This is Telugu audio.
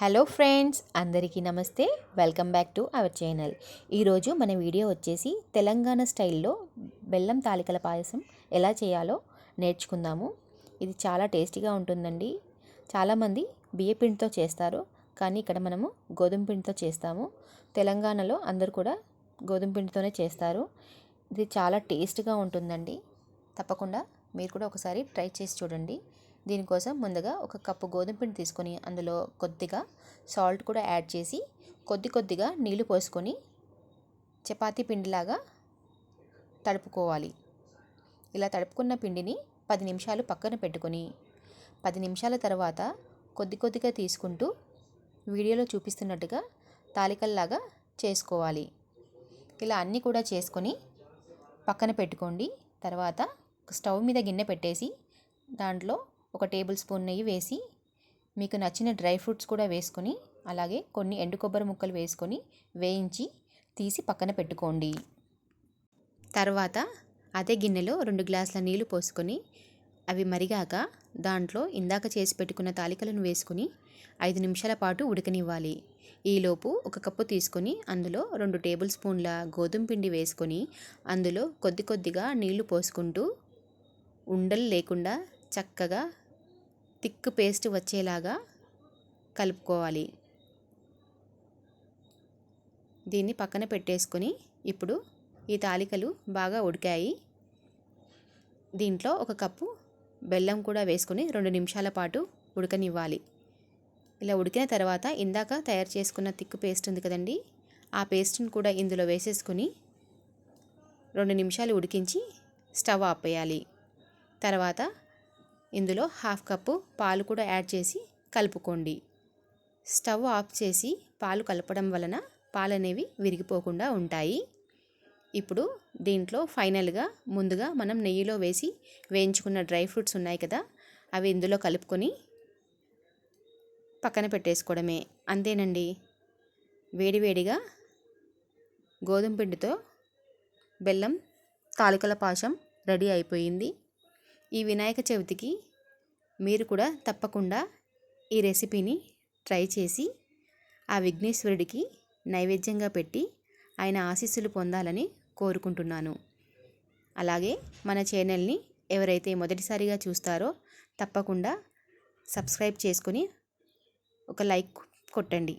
హలో ఫ్రెండ్స్ అందరికీ నమస్తే. Welcome back to our channel. ఈరోజు మన వీడియో వచ్చేసి తెలంగాణ స్టైల్లో బెల్లం తాలికల పాయసం ఎలా చేయాలో నేర్చుకుందాము. ఇది చాలా టేస్టీగా ఉంటుందండి. చాలామంది బియ్యపిండితో చేస్తారు కానీ ఇక్కడ మనము గోధుమ పిండితో చేస్తాము. తెలంగాణలో అందరు కూడా గోధుమ పిండితోనే చేస్తారు. ఇది చాలా టేస్ట్గా ఉంటుందండి. తప్పకుండా మీరు కూడా ఒకసారి ట్రై చేసి చూడండి. దీనికోసం ముందుగా ఒక కప్పు గోధుమ పిండి తీసుకొని అందులో కొద్దిగా సాల్ట్ కూడా యాడ్ చేసి కొద్ది కొద్దిగా నీళ్ళు పోసుకొని చపాతీ పిండిలాగా తడుపుకోవాలి. ఇలా తడుపుకున్న పిండిని పది నిమిషాలు పక్కన పెట్టుకొని పది నిమిషాల తర్వాత కొద్ది కొద్దిగా తీసుకుంటూ వీడియోలో చూపిస్తున్నట్టుగా తాలికల్లాగా చేసుకోవాలి. ఇలా అన్నీ కూడా చేసుకొని పక్కన పెట్టుకోండి. తర్వాత స్టవ్ మీద గిన్నె పెట్టేసి దాంట్లో ఒక టేబుల్ స్పూన్ నెయ్యి వేసి మీకు నచ్చిన డ్రై ఫ్రూట్స్ కూడా వేసుకొని అలాగే కొన్ని ఎండు కొబ్బరి ముక్కలు వేసుకొని వేయించి తీసి పక్కన పెట్టుకోండి. తర్వాత అదే గిన్నెలో రెండు గ్లాసుల నీళ్ళు పోసుకొని అవి మరిగాక దాంట్లో ఇందాక చేసి పెట్టుకున్న తాలికలను వేసుకుని ఐదు నిమిషాల పాటు ఉడకనివ్వాలి. ఈలోపు ఒక కప్పు తీసుకొని అందులో రెండు టేబుల్ స్పూన్ల గోధుమ పిండి వేసుకొని అందులో కొద్ది కొద్దిగా నీళ్ళు పోసుకుంటూ ఉండలు లేకుండా చక్కగా థిక్ పేస్ట్ వచ్చేలాగా కలుపుకోవాలి. దీన్ని పక్కన పెట్టేసుకొని ఇప్పుడు ఈ తాలికలు బాగా ఉడికాయి. దీంట్లో ఒక కప్పు బెల్లం కూడా వేసుకొని రెండు నిమిషాల పాటు ఉడకనివ్వాలి. ఇలా ఉడికిన తర్వాత ఇందాక తయారు చేసుకున్న థిక్ పేస్ట్ ఉంది కదండి ఆ పేస్ట్ని కూడా ఇందులో వేసేసుకొని రెండు నిమిషాలు ఉడికించి స్టవ్ ఆపేయాలి. తర్వాత ఇందులో హాఫ్ కప్పు పాలు కూడా యాడ్ చేసి కలుపుకోండి. స్టవ్ ఆఫ్ చేసి పాలు కలపడం వలన పాలు అనేవి విరిగిపోకుండా ఉంటాయి. ఇప్పుడు దీంట్లో ఫైనల్గా ముందుగా మనం నెయ్యిలో వేసి వేయించుకున్న డ్రై ఫ్రూట్స్ ఉన్నాయి కదా అవి ఇందులో కలుపుకొని పక్కన పెట్టేసుకోవడమే. అంతేనండి. వేడివేడిగా గోధుమ పిండితో బెల్లం తాలికల పాశం రెడీ అయిపోయింది. ఈ వినాయక చవితికి మీరు కూడా తప్పకుండా ఈ రెసిపీని ట్రై చేసి ఆ విఘ్నేశ్వరుడికి నైవేద్యంగా పెట్టి ఆయన ఆశీస్సులు పొందాలని కోరుకుంటున్నాను. అలాగే మన ఛానల్ని ఎవరైతే మొదటిసారిగా చూస్తారో తప్పకుండా సబ్స్క్రైబ్ చేసుకొని ఒక లైక్ కొట్టండి.